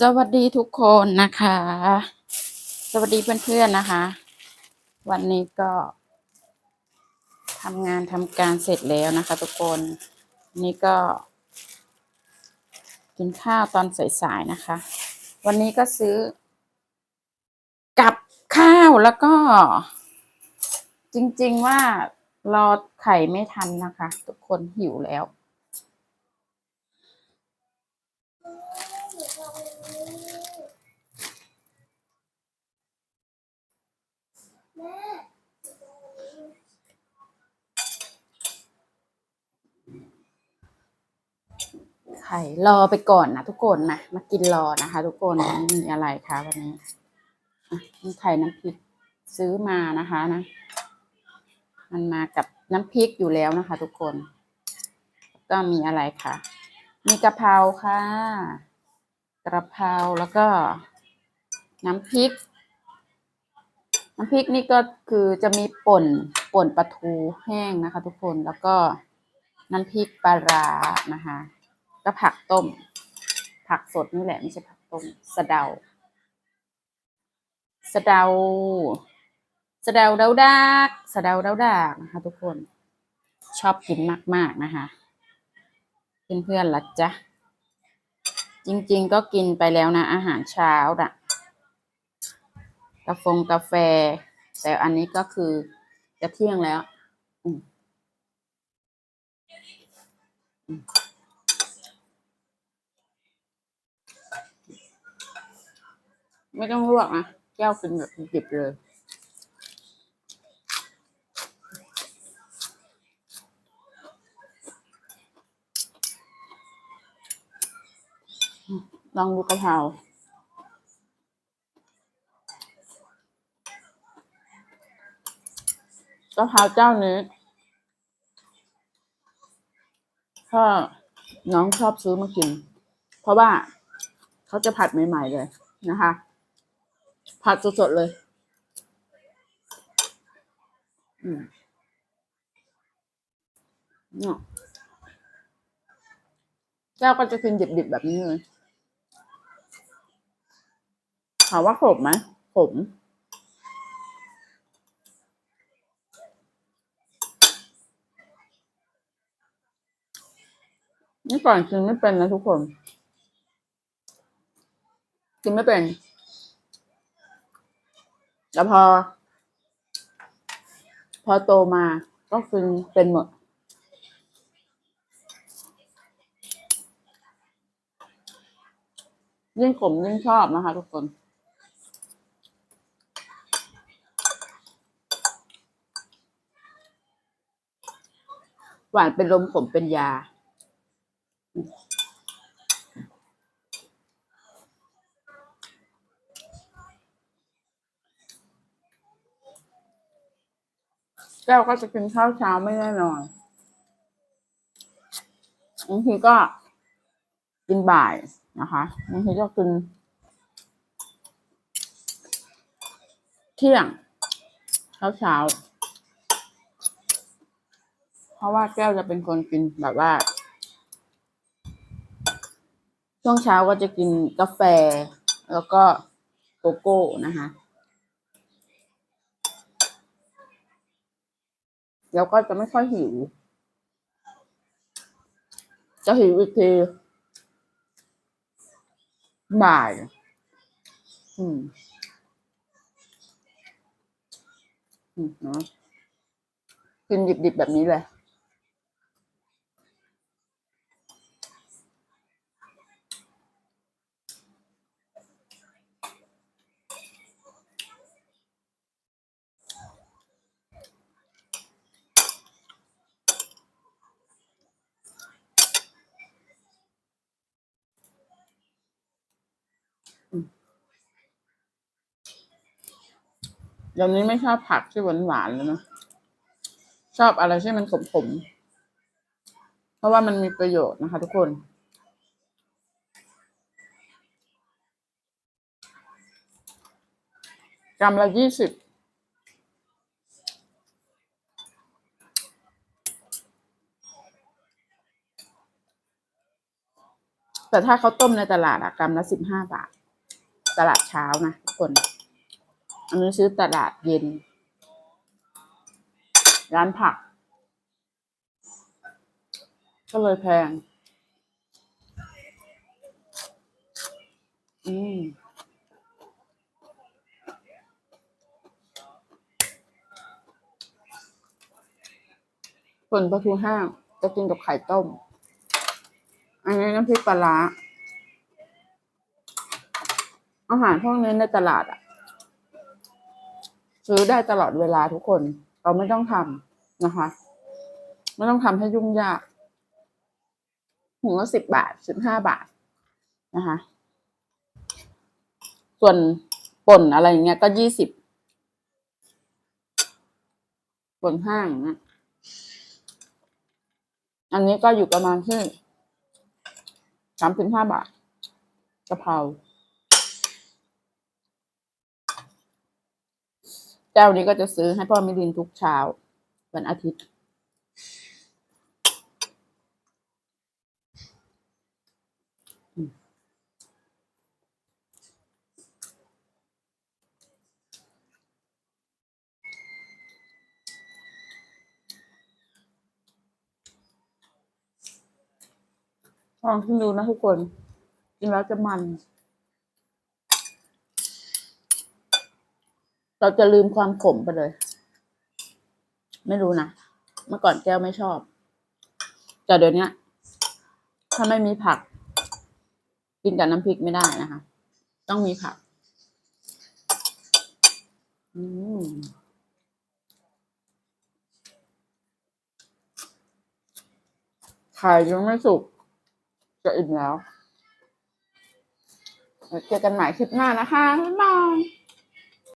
สวัสดีทุกคนนะคะ สวัสดีเพื่อนๆนะคะ วันนี้ก็ทำงานทำการเสร็จแล้วนะคะ ทุกคนนี่ก็ กินข้าวตอนสายๆนะคะ วันนี้ก็ซื้อ กับข้าวแล้วก็ จริงๆว่ารอไข่ไม่ทันนะคะ ทุกคนหิวแล้ว ไข่รอไปก่อนนะทุกคนนะมากินรอนะคะ ทุกคนไม่มีอะไรคะวันนี้อะนี่ไข่น้ำพริกซื้อมานะคะนะ มันมากับน้ำพริกอยู่แล้วนะคะ ทุกคน ก็มีอะไรคะมีกะเพราค่ะกระเพราแล้วก็น้ำพริก น้ำพริกนี่ก็คือจะมีป่นป่นปลาทูแห้งนะคะ ทุกคนแล้วก็น้ำพริกปลาร้านะคะก็ผักต้ม ผักสดนี่แหละไม่ใช่ผักต้มสะเดาสะเดาสะเดาเดาดากสะเดาเดาดากนะคะ ทุกคนชอบกินมาก ๆนะคะเพื่อนๆล่ะจ๊ะจริง ๆ ก็กินไปแล้วนะ อาหารเช้าน่ะ กาแฟกาแฟ แต่อันนี้ก็คือจะเที่ยงแล้วมไม่ต้องลวกนะแก้วกินแบบดิบเลย ลองดูกะเพรา กะเพราเจ้านี้ถ้าน้องชอบซื้อมากิน เพราะว่าเขาจะผัดใหม่ ๆ เลยนะคะ ผัดสด ๆ เลย อืมเนี่ยเจ้าก็จะกินดิบ ๆ แบบนี้เลยถามว่าขมไหมขม นี่ก่อนกินไม่เป็นนะทุกคน กินไม่เป็น แล้วพอ พอโตมาก็กินเป็นหมดยิ่งขมยิ่งชอบนะคะทุกคน หวานเป็นลมขมเป็นยา แก้วก็จะกินข้าวเช้าไม่แน่นอนบางทีก็กินบ่ายนะคะบางทีก็กินเที่ยงเช้าเช้า เพราะว่าแก้วจะเป็นคนกินแบบว่า ช่วงเช้าก็จะกินกาแฟ แล้วก็โกโก้นะคะ แล้วก็จะไม่ค่อยหิว จะหิวอีกทีบ่าย อืม อืมเนาะกินดิบๆแบบนี้เลย เดี๋ยวนี้ไม่ชอบผักที่หวานหวานๆแล้วนะ ชอบอะไรที่มันขมๆเพราะว่ามันมีประโยชน์นะคะ ทุกคน กรัมละยี่สิบแต่แต่ถ้าเขาต้มในตลาดอะกรัมละสิบห้าบาท ตลาดเช้านะทุกคน อันนี้ซื้อตลาดเย็น ร้านผัก ก็เลยแพง อืมส่วนปลาทูแห้งจะกินกับไข่ต้ม อันนี้น้ำพริกปลาร้าอาหารพวกนี้ในตลาดอะ ซื้อได้ตลอดเวลาทุกคน เราไม่ต้องทำนะคะ ไม่ต้องทำให้ยุ่งยากถุงละสิบบาทสิบห้าบาทนะคะ ส่วนป่นอะไรอย่างเงี้ยก็ยี่สิบป่นห้างนะอันนี้ก็อยู่ประมาณที่สามถึงห้าบาทกะเพรา เจ้านี้ก็จะซื้อให้พ่อมิลินทุกเช้า วันอาทิตย์ ลองชิมดูนะทุกคน กินแล้วจะมัน เราจะลืมความขมไปเลย ไม่รู้นะ เมื่อก่อนแก้วไม่ชอบ แต่เดี๋ยวนี้ถ้าไม่มีผัก กินกับน้ำพริกไม่ได้นะคะ ต้องมีผัก อืมไข่ยังไม่สุกจะอิ่มแล้วเดี๋ยวเจอกันใหม่คลิปหน้านะคะบ๊ายบาย